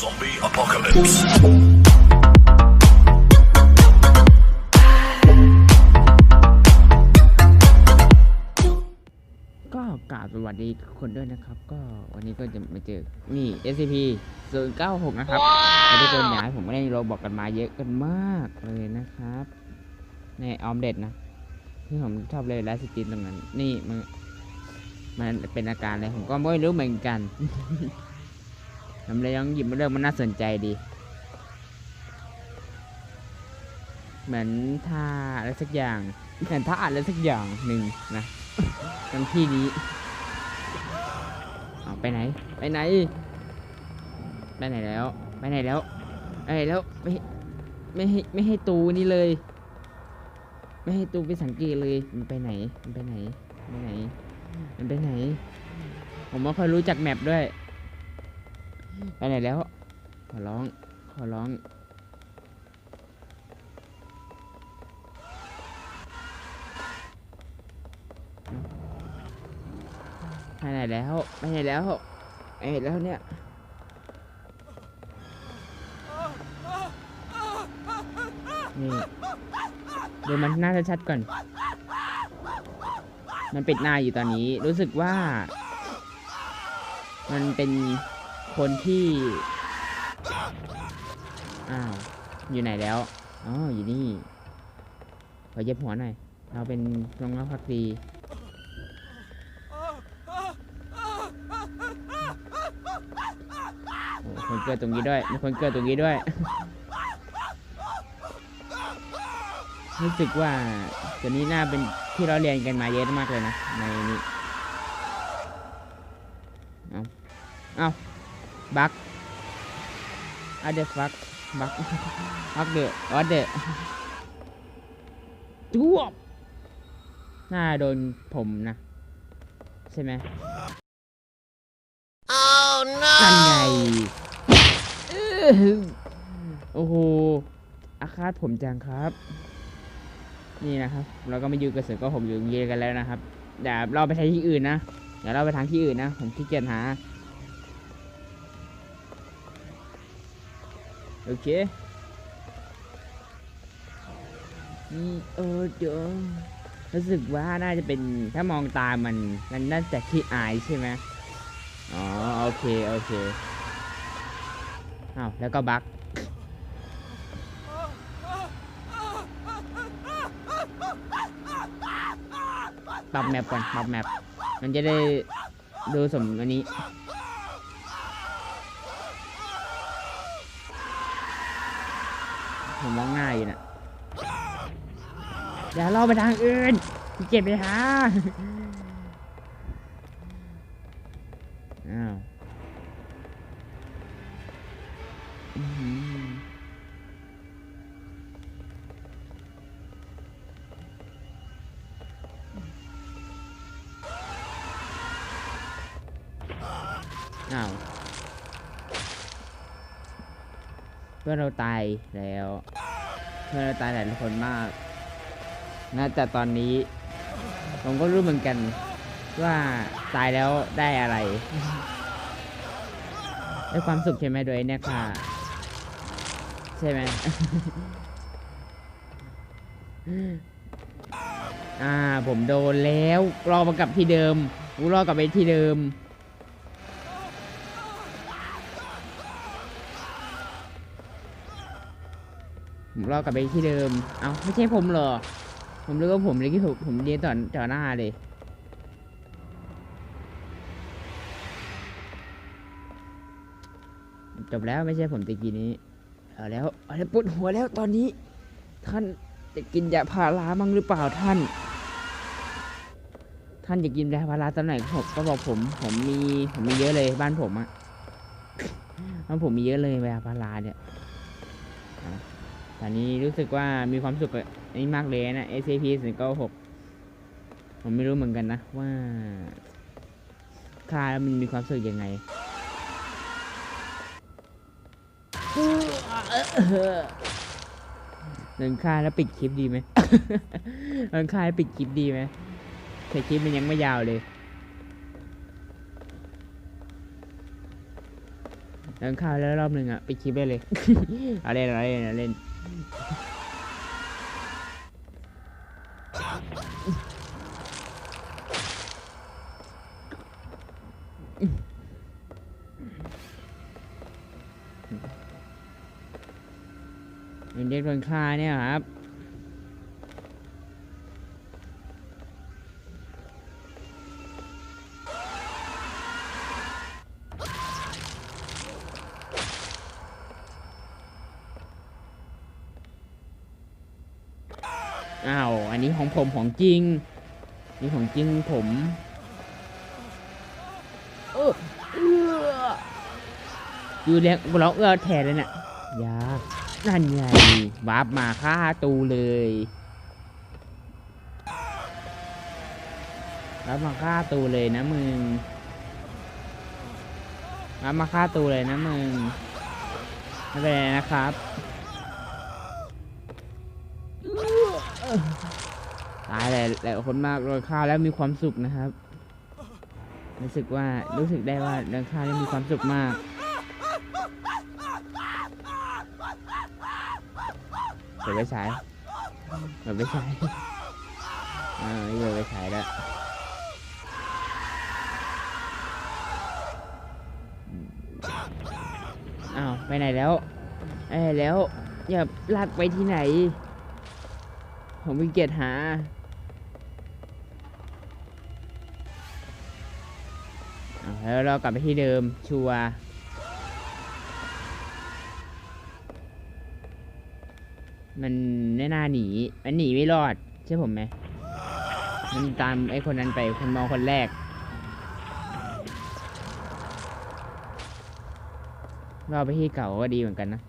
Zombie apocalypse. ก็กราบสวัสดีทุกคนด้วยนะครับ ก็วันนี้ก็จะมาเจอ นี่ SCP 096 นะครับแล้วทุกคนอยากให้ผมเล่นโรบอกกันมาเยอะกันมากเลยนะครับ ในออมเด็ดนะที่ผมชอบเลยไลฟ์สตรีมตรงนั้น นี่มันมันเป็นอาการอะไรผมก็ไม่รู้เหมือนกัน ผมเลยยังหยิบมาเรื่องมันน่าสนใจดี เหมือนท่าอะไรสักอย่างเหมือนท่าอะไรสักอย่างหนึ่งนะตรงที่นี้เอาไปไหน ไปไหน ไปไหนแล้ว ไปไหนแล้วไปไหนแล้วไม่ไม่ให้ไม่ให้ตูนี่เลย ไม่ให้ตูไปสังเกตเลย มันไปไหน มันไปไหน ไปไหน มันไปไหน ผมไม่ค่อยรู้จักแมปด้วย ไปไหนแล้ว ขอร้อง ขอร้อง ไปไหนแล้ว ไปไหนแล้วไปไหนแล้วเนี่ยนี่ดูมันหน้าจะชัดก่อน มันปิดหน้าอยู่ตอนนี้ รู้สึกว่า มันเป็น คนที่ อ้าว อยู่ไหนแล้ว อ๋อ อยู่นี่ ขอเย็บหัวหน่อย เราเป็นน้องรักพักดีโอ้คนเกิดตรงนี้ด้วย มีคนเกิดตรงนี้ด้วย รู้สึกว่าตัวนี้น่าเป็นที่เราเรียนกันมาเยอะมากเลยนะ ในนี้ เอาเอา บักอะเดฟักบักบักเดอะออเดอะจวบหน้าโดนผมนะ ใช่ไหมนั่นไงอื้อหือโอ้โหอาคาตผมจังครับ นี่นะครับ เราก็มาอยู่กับเสือก็ผมอยู่เยกันแล้วนะครับเดี๋ยวเราไปทางที่อื่นนะเดี๋ยวเราไปทางที่อื่นนะ ผมขี้เกียจหา โอเคนี่โอ้เดี๋ยวรู้สึกว่าน่าจะเป็นถ้ามองตามมันมันน่าจะขี้อายใช่ไหมอ๋อโอเคโอเคอ้าวแล้วก็บักปรับแมปก่อนปรับแมปมันจะได้ดูสมอันนี้ ผมมองง่ายอยู่นะอย่าล่อไปทางอื่นขี้เก็บไปหาอ้าวอื้อหืออ้าวเพื่อนเราตายแล้ว เพื่อนตายหลายคนมาก น่าจะตอนนี้ผมก็รู้เหมือนกัน ว่าตายแล้วได้อะไร ได้ความสุขใช่ไหมโดยเนี่ยค่ะ ใช่ไหม อ่าผมโดนแล้วรอมากลับที่เดิมกูรอกลับไปที่เดิม ผมรอกลับไปที่เดิม เอาไม่ใช่ผมเหรอ ผมรู้ว่าผมเลยที่ผมผมเรียนต่อต่อหน้าเลยจบแล้วไม่ใช่ผมตะกี้นี้เอาแล้วเอาแล้วปวดหัวแล้วตอนนี้ ท่านจะกินยาพารามั้งหรือเปล่าท่าน ท่านจะกินยาพาราตอนไหนผมก็บอกผม ผมมีผมมีเยอะเลยบ้านผมอะบ้านผมมีเยอะเลยยาพาราเนี่ย ตอนนี้รู้สึกว่ามีความสุขกับอันนี้มากเลยนะ SCP 1 9 6ผมไม่รู้เหมือนกันนะว่าค่าแล้วมันมีความสุขยังไงเดินค่ายแล้วปิดคลิปดีไหมเดินค่ายแล้วปิดคลิปดีไหมแต่คลิปมันยังไม่ยาวเลยเดินเข้าแล้วรอบหนึ่งอะไปดคลิปได้เลย เอาเล่นเอาเล่นเอาเล่น เด็กโดนฆ่าเนี่ยครับ นนี้ของผมของจริง นี่ของจริงผมเออเอื้อดูแลร้องเอื้อแทนเลยเนี่ยอยานั่นไงวาร์ปมาฆ่าตูเลยวาร์ปมาฆ่าตูเลยนะมึงวาร์ปมาฆ่าตูเลยนะมึงไม่เป็นไรนะครับ ตายหลายหลายคนมากโดนฆ่าแล้วมีความสุขนะครับ รู้สึกว่ารู้สึกได้ว่าโดนฆ่าแล้วมีความสุขมากเปิดไปฉายเปิดไปฉายอ่านี่เปิดไปฉายแล้วอ้าวไปไหนแล้วเอ้แล้วอย่าลากไปที่ไหน ผมมีเกียรติหา แล้วเรากลับไปที่เดิม ชัวมันไม่น่าหนี มันหนีไม่รอด ใช่ผมไหม มันตามไอ้คนนั้นไป คนมองคนแรก เราไปที่เก่าก็ดีเหมือนกันนะ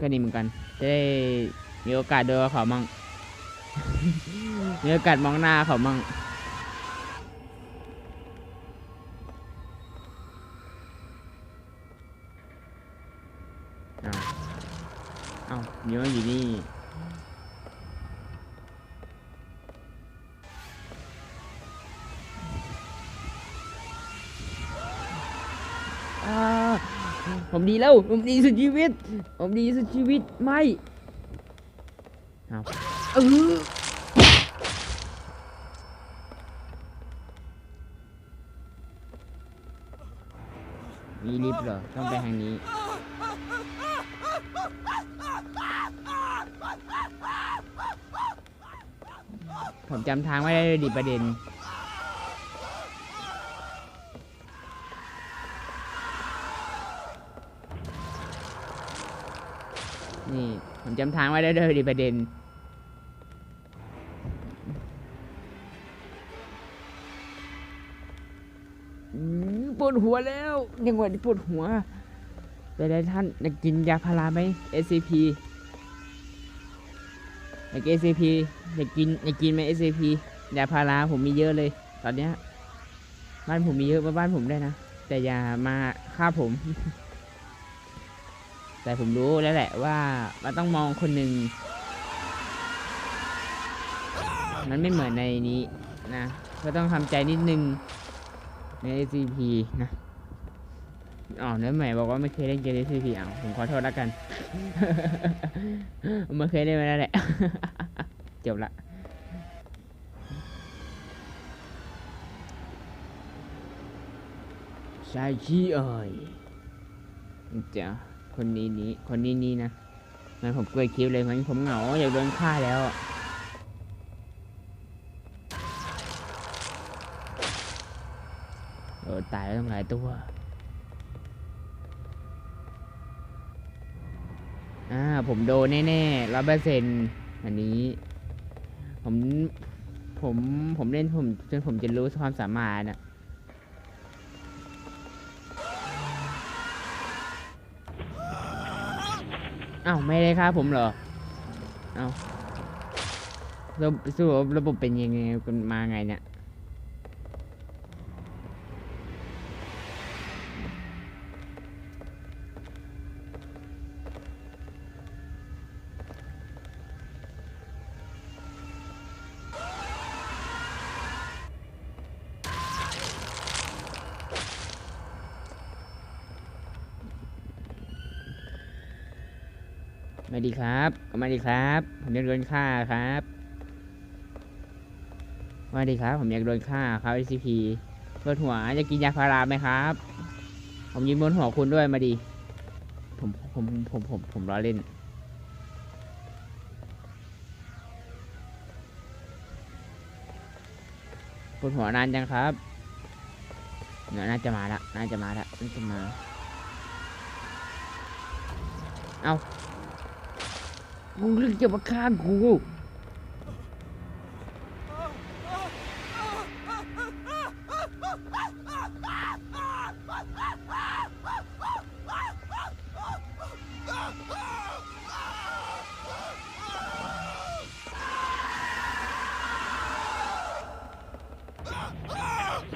ก็ดีเหมือนกัน จะได้ มีโอกาสเดินกับเขามั่ง มีโอกาสมองหน้าเขามั่ง เอาเอาเดี๋ยวอยู่นี่ ผมดีแล้ว ผมดีสุดชีวิต ผมดีสุดชีวิต ไม่ เออมีลิฟต์เหรอ ต้องไปทางนี้ ผมจำทางไม่ได้เลยดิประเด็น นี่ ผมจำทางไว้ได้เลยดิประเด็น ดหัวแล้วยังหวะที่ปวดหัวไปได้ท่านอยากกินยาพาราไหม SCP อยาก SCP อยากกินอยากกินไหม SCP ยาพาราผมมีเยอะเลย ตอนเนี้ยบ้านผมมีเยอะมาบ้านผมได้นะ แต่อย่ามาฆ่าผม แต่ผมรู้แล้วแหละว่ามันต้องมองคนหนึ่งมันไม่เหมือนในนี้นะ ก็ต้องทำใจนิดนึง ใน SCP นะอ๋อเนื้อใหม่บอกว่าไม่เคยเล่นเกม SCP อ้าวผมขอโทษแล้วกัน ไม่เคยเล่นมาแล้วแหละจบละชายชีเอ่ยเจ้าคนนี้นี้คนนี้นี้นะงั้นผมเกยคลิปเลยมันผมเหงาอยากโดนฆ่าแล้ว อะโดนตายแล้วต้องหลายตัว อ่า ผมโดนแน่ๆร้อยเปอร์เซ็นต์อันนี้ ผม ผม ผมเล่นผมจนผมจะรู้ความสามารถนะอ้าวไม่ได้ครับผมเหรออ้าวระบบระบบเป็นยังไงกันมาไงเนี่ย มาดีครับมาดีครับ ผมอยากโดนฆ่าครับมาดีครับ ผมอยากโดนฆ่าครับ SCP ปวดหัวจะกินยาพาราไหมครับ ผมยืนบนหัวคุณด้วยมาดีผมผมผมผมผมล้อเล่น ปวดหัวนานจังครับเน่น่าจะมาละ น่าจะมาละ น่าจะมา เอา มึงเรื่องจะมาฆ่ากู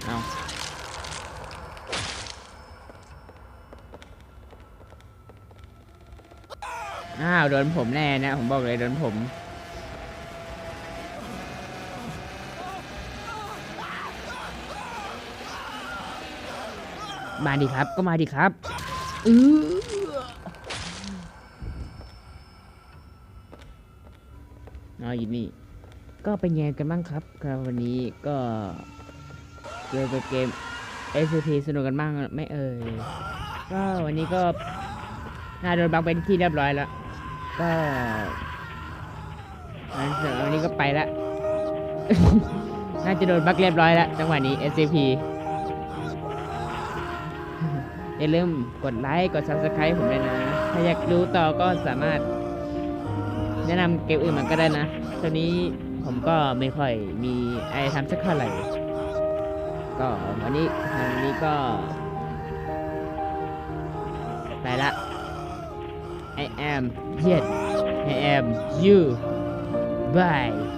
เอา อ้าวโดนผมแน่นะ ผมบอกเลยโดนผม มาดิครับก็มาดิครับอืออ๋ออยู่นี่ ก็เป็นไงกันบ้างครับครับวันนี้ก็เจอกับเกม SCP สนุกกันบ้างไหม่เอ่ยก็วันนี้ก็ น่าโดนบังเป็นที่เรียบร้อยแล้ว ก็งั้นวันนี้ก็ไปละ น่าจะโดนบักเรียบร้อยแล้วจังหวะนี้ SCP อย่าลืมกดไลค์ กด Subscribe ผมเลยนะ ถ้าอยากดูต่อก็สามารถ แนะนำเกมอื่นมันก็ได้นะตอนนี้ผมก็ไม่ค่อยมีอะไรทำสักเท่าไหร่ ก็วันนี้วันนี้ก็ ไปละ I am yet I am you bye